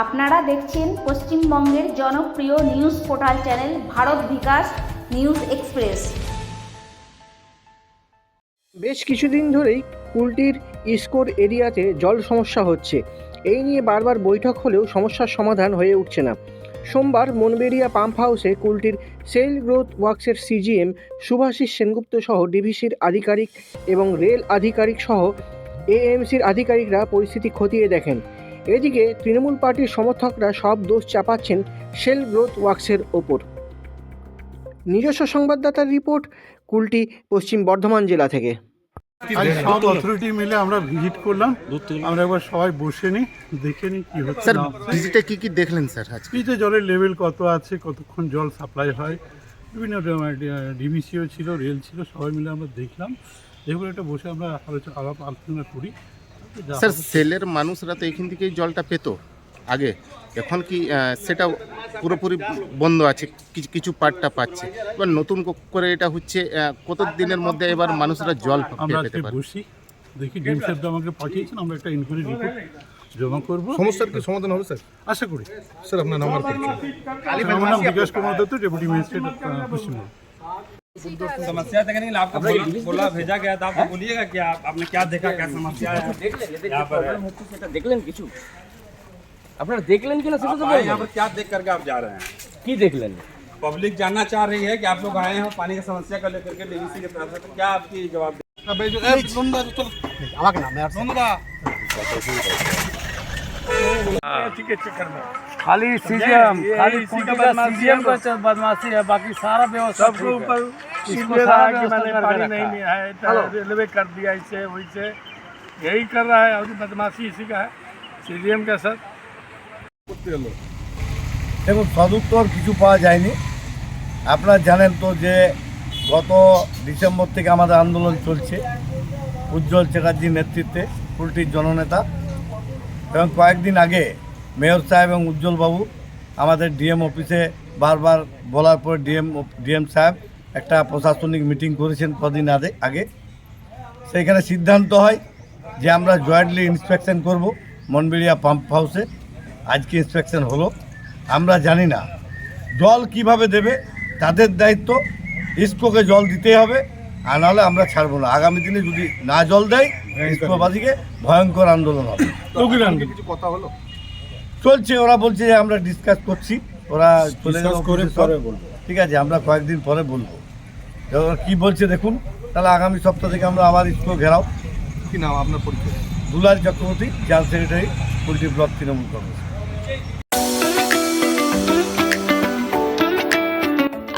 আপনারা দেখছেন পশ্চিমবঙ্গের জনপ্রিয় news portal channel Bharat Bikash news express. বেশ কিছুদিন ধরেই কুলটির ইস্কোর এরিয়াতে জল সমস্যা হচ্ছে। এই নিয়ে বারবার বৈঠক হলেও সমস্যার সমাধান হয়ে উঠছে না। সোমবার মনবেরিয়া পাম্প হাউসে কুলটির সেল গ্রোথ ওয়ার্কসের সিজিএম সুভাষিস সেনগুপ্ত সহ ডিভিসির আধিকারিক এবং রেল আধিকারিক সহ এএমসির আধিকারিকরা পরিস্থিতি খতিয়ে দেখেন। এদিকে তৃণমূল পার্টির সমর্থকরা সব দোষ চাপাচ্ছেন সেল গ্রোথ ওয়ার্কসের ওপর। নিজস্ব সংবাদদাতার রিপোর্ট কুলটি পশ্চিম বর্ধমান জেলা থেকে। সব অথরিটি মিলে আমরা ভিজিট করলাম। আমরা একবার সবাই বসে নিই দেখে নিই কি হচ্ছে স্যার ভিজিটে কি কি দেখলেন স্যার আজকে? ফ্রিজে জলের লেভেল কত আছে কতক্ষণ জল সাপ্লাই হয় বিভিন্ন ডিবিসিও ছিল রেল ছিল সবাই মিলে আমরা দেখলাম। দেখুন একটা বসে আমরা আলোচনা আলাপ আলোচনা করি। যা স্যার সেলের মানুষরা তো এখান থেকেই জলটা পেত আগে। এখন কি সেটা পুরোপুরি বন্ধ আছে কিছু কিছু পার্টটা পাচ্ছে। এবার নতুন করে এটা হচ্ছে কত দিনের মধ্যে এবার মানুষরা জল পেতে পারে দেখি ডিম সাহেব আমাকে পাঠিয়েছেন আমরা একটা ইনকোয়ারি রিপোর্ট জমা করব। সমস্যার কি সমাধান হবে স্যার? আশা করি। স্যার আপনার নাম্বার পরিচয় আমার নাম বিকাশ কুমার দত্ত ডেপুটি ম্যাজিস্ট্রেট পশ্চিমবঙ্গ। समस्या देखने के लिए आपको बोला, बोला भेजा गया था आपको बोलिएगा कि आप आपने क्या देखा क्या समस्या है यहाँ पर है। সেটা দেখলেন কিছু আপনারা দেখলেন কিনা সেটা তো आप आए यहाँ বলবেন पर क्या देख करके आप जा रहे हैं কি দেখলেন पब्लिक जानना चाह रही है कि आप लोग आए हैं पानी की समस्या को लेकर के डीवीसी के प्रयास तो क्या आपकी जवाब खाली सीजीएम खाली कुंटी का सीजीएम का च- बदमाशी है बाकी सारा व्यवस्था सबके ऊपर इसको सारा व्यवस्था पानी नहीं लिया है रेलवे कर दिया इसे वैसे यही कर रहा है और बदमाशी इसी का है सीजीएम का सर দেখুন সদুত্তর কিছু পাওয়া যায়নি আপনারা জানেন তো যে গত ডিসেম্বর থেকে আমাদের আন্দোলন চলছে উজ্জ্বল চ্যাটার্জির নেতৃত্বে পুলটির জননেতা এবং কয়েকদিন আগে মেয়র সাহেব এবং উজ্জ্বলবাবু আমাদের ডিএম অফিসে বারবার বলার পর ডিএম ডিএম সাহেব একটা প্রশাসনিক মিটিং করেছেন কদিন আগে আগে। সেইখানে সিদ্ধান্ত হয় যে আমরা জয়েন্টলি ইন্সপেকশন করব মনবিড়িয়া পাম্প হাউসে। আজকে ইন্সপেকশন হলো। আমরা জানি না জল কীভাবে দেবে, তাদের দায়িত্ব। ইস্কোকে জল দিতেই হবে, আর নাহলে আমরা ছাড়বো না। আগামী দিনে যদি না জল দেয় ইস্কোবাদীকে ভয়ঙ্কর আন্দোলন হবে। কিছু কথা হলো? চলছে ওরা বলছে যে আমরা ডিসকাস করছি ওরা চলে করে পরে বলব। ঠিক আছে আমরা কয়েকদিন পরে বলব। এবার কি বলছে দেখুন তাহলে আগামী সপ্তাহ থেকে আমরা আবার স্কুল ঘেরাও। কি নাম আপনার পরিচয়? Dular Chakraborty general secretary poultry block Trinamool Congress.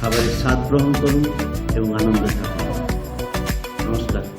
খাবারের স্বাদ গ্রহণ করুন এবং আনন্দ থাকুন। নমস্কার।